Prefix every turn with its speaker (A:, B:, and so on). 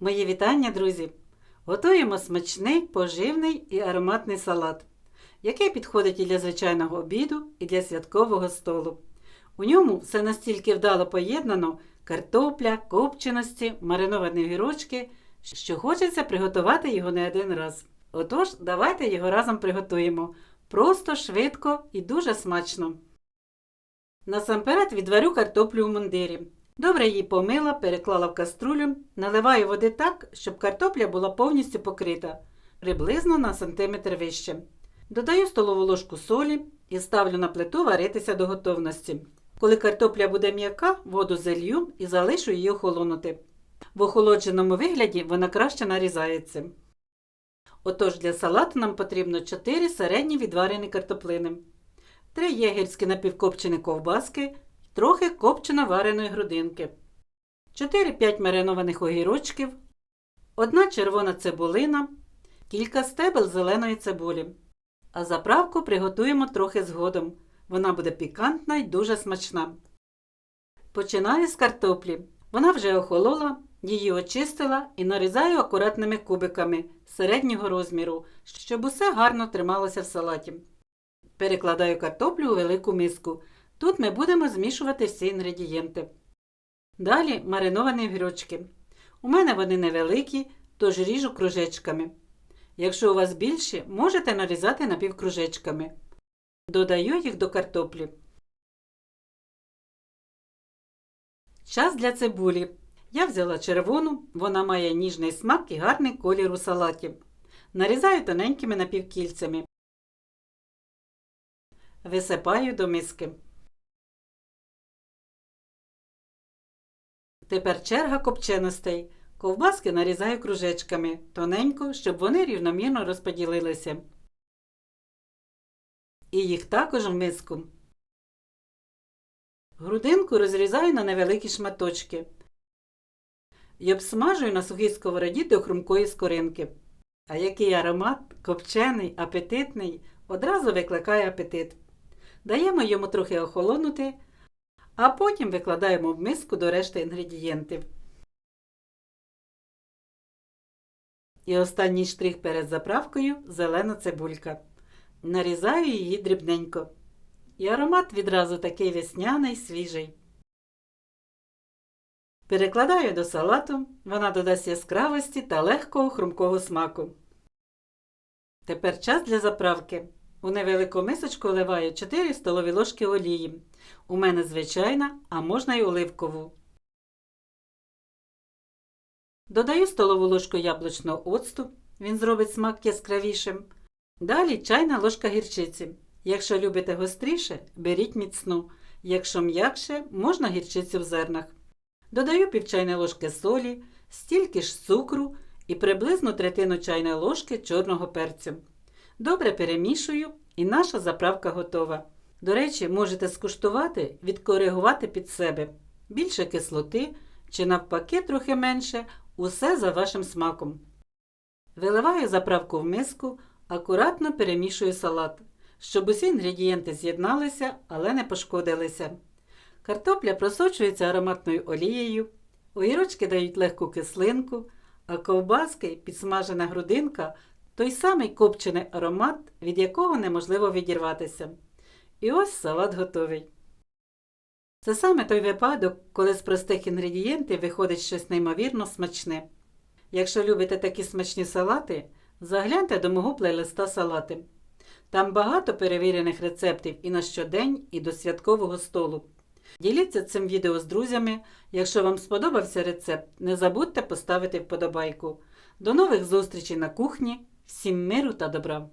A: Мої вітання, друзі! Готуємо смачний, поживний і ароматний салат, який підходить і для звичайного обіду, і для святкового столу. У ньому все настільки вдало поєднано картопля, копченості, мариновані гірочки, що хочеться приготувати його не один раз. Отож, давайте його разом приготуємо. Просто, швидко і дуже смачно. Насамперед відварю картоплю у мундирі. Добре її помила, переклала в каструлю, наливаю води так, щоб картопля була повністю покрита, приблизно на сантиметр вище. Додаю столову ложку солі і ставлю на плиту варитися до готовності. Коли картопля буде м'яка, воду залью і залишу її охолонути. В охолодженому вигляді вона краще нарізається. Отож для салату нам потрібно 4 середні відварені картоплини, 3 єгерські напівкопчені ковбаски, трохи копчено вареної грудинки, 4-5 маринованих огірочків, 1 червона цибулина, кілька стебел зеленої цибулі. А заправку приготуємо трохи згодом. Вона буде пікантна і дуже смачна. Починаю з картоплі. Вона вже охолола, її очистила і нарізаю акуратними кубиками середнього розміру, щоб усе гарно трималося в салаті. Перекладаю картоплю у велику миску. Тут ми будемо змішувати всі інгредієнти. Далі мариновані грочки. У мене вони невеликі, тож ріжу кружечками. Якщо у вас більші, можете нарізати напівкружечками. Додаю їх до картоплі. Час для цибулі. Я взяла червону, вона має ніжний смак і гарний колір у салаті. Нарізаю тоненькими напівкільцями. Висипаю до миски. Тепер черга копченостей. Ковбаски нарізаю кружечками, тоненько, щоб вони рівномірно розподілилися. І їх також в миску. Грудинку розрізаю на невеликі шматочки і обсмажую на сухій сковороді до хрумкої скоринки. А який аромат, копчений, апетитний, одразу викликає апетит. Даємо йому трохи охолонути, а потім викладаємо в миску до решти інгредієнтів. І останній штрих перед заправкою зелена цибулька. Нарізаю її дрібненько. І аромат відразу такий весняний, свіжий. Перекладаю до салату, вона додасть яскравості та легкого хрумкого смаку. Тепер час для заправки. У невелику мисочку вливаю 4 столові ложки олії. У мене звичайна, а можна й оливкову. Додаю столову ложку яблучного оцту, він зробить смак яскравішим. Далі чайна ложка гірчиці. Якщо любите гостріше, беріть міцну. Якщо м'якше, можна гірчицю в зернах. Додаю пів ложки солі, стільки ж цукру і приблизно третину чайної ложки чорного перцю. Добре перемішую і наша заправка готова. До речі, можете скуштувати, відкоригувати під себе. Більше кислоти чи навпаки трохи менше, усе за вашим смаком. Виливаю заправку в миску, акуратно перемішую салат, щоб усі інгредієнти з'єдналися, але не пошкодилися. Картопля просочується ароматною олією, огірочки дають легку кислинку, а ковбаски, підсмажена грудинка той самий копчений аромат, від якого неможливо відірватися. І ось салат готовий. Це саме той випадок, коли з простих інгредієнтів виходить щось неймовірно смачне. Якщо любите такі смачні салати, загляньте до мого плейлиста салати. Там багато перевірених рецептів і на щодень, і до святкового столу. Діліться цим відео з друзями. Якщо вам сподобався рецепт, не забудьте поставити вподобайку. До нових зустрічей на кухні. Всім миру та добра!